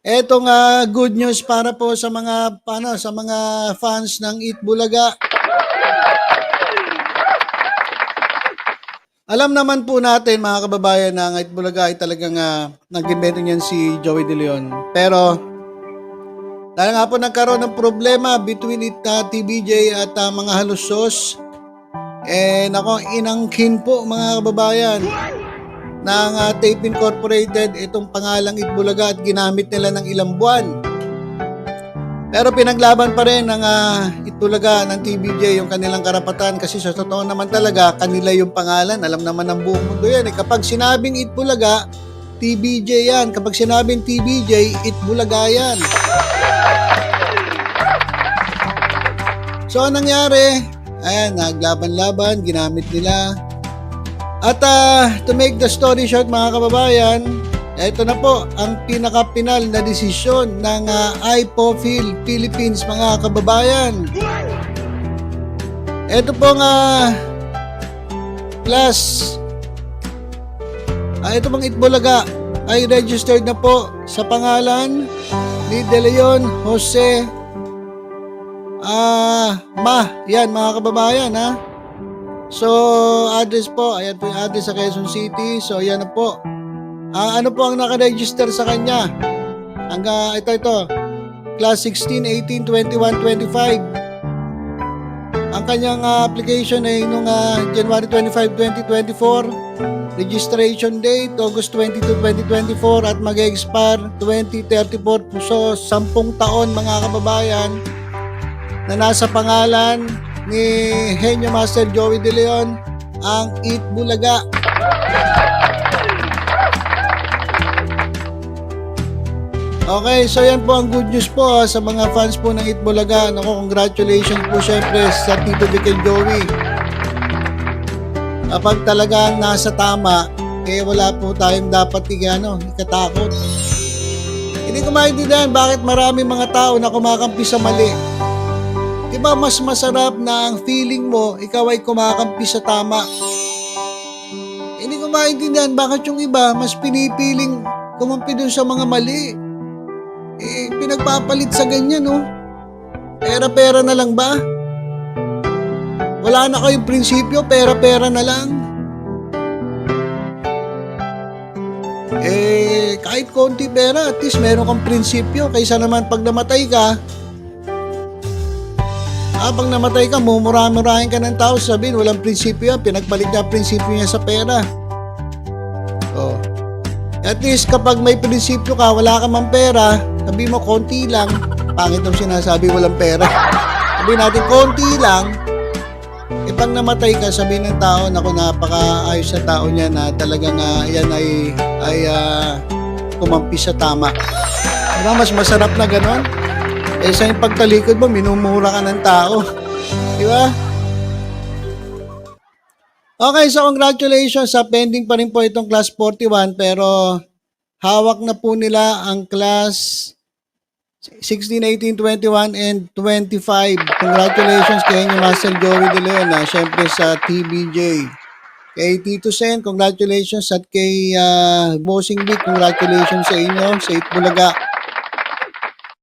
Etong ah, good news para po sa mga paano sa mga fans ng Eat Bulaga. Alam naman po natin mga kababayan na Eat Bulaga ay talagang uh, nag-invento niyan si Joey De Leon. Pero dahil nga po nagkaroon ng problema between it ah, TBJ at ah, mga halusos eh nako inangkin po mga kababayan ng uh, Tape Incorporated itong pangalang Itbulaga at ginamit nila ng ilang buwan. Pero pinaglaban pa rin ng uh, Itbulaga ng TBJ yung kanilang karapatan kasi sa totoo naman talaga kanila yung pangalan. Alam naman ng buong mundo yan. Eh. Kapag sinabing Itbulaga, TBJ yan. Kapag sinabing TBJ, Itbulaga yan. So, anong nangyari? Ayan, naglaban-laban, ginamit nila at uh, to make the story short mga kababayan, ito na po ang pinaka-final na desisyon ng uh, IPOFIL Philippines mga kababayan. Ito po nga plus uh, ito pong Itbulaga ay registered na po sa pangalan ni De Leon Jose Ah, Ma, yan mga kababayan ha. So, address po, ayan po yung address sa Quezon City. So, ayan na po. Ah, ano po ang nakaregister sa kanya? Hanggang, ito, ito. Class 16, 18, 21, 25. Ang kanyang uh, application ay nung uh, January 25, 2024. Registration date, August 22, 2024 at mag-expire 2034. So, 10 taon mga kababayan na nasa pangalan ni Henyo Master Joey De Leon ang Eat Bulaga. Okay, so yan po ang good news po ha, sa mga fans po ng Eat Bulaga. Naku, congratulations po syempre sa Tito Vic and Joey. Kapag talagang nasa tama, eh wala po tayong dapat ano, ikatakot. Hindi ko maintindihan bakit marami mga tao na kumakampi sa mali. Di ba mas masarap na ang feeling mo, ikaw ay kumakampi sa tama? Hindi ko maintindihan bakit yung iba mas pinipiling kumampi dun sa mga mali. Eh, pinagpapalit sa ganyan, no? Pera-pera na lang ba? Wala na kayong prinsipyo, pera-pera na lang. Eh, kahit konti pera, at least meron kang prinsipyo. Kaysa naman pag namatay ka, habang namatay ka, mumura-murahin ka ng tao, sabihin, walang prinsipyo yan, pinagpalit niya prinsipyo niya sa pera. Oh. At least kapag may prinsipyo ka, wala ka mang pera, sabi mo konti lang, pangit ang sinasabi walang pera. Sabi natin konti lang, e pag namatay ka, sabi ng tao, naku napaka-ayos sa tao niya na talagang uh, yan ay, ay uh, kumampi sa tama. Diba mas masarap na ganon? Eh sa yung pagtalikod mo, minumura ka ng tao. Di ba? Okay, so congratulations sa pending pa rin po itong class 41 pero hawak na po nila ang class 16, 18, 21, and 25. Congratulations kay inyo, Master Joey De Leon, na syempre sa TBJ. Kay Tito Sen, congratulations at kay uh, Bossing Vic, congratulations sa inyo sa Itbulaga.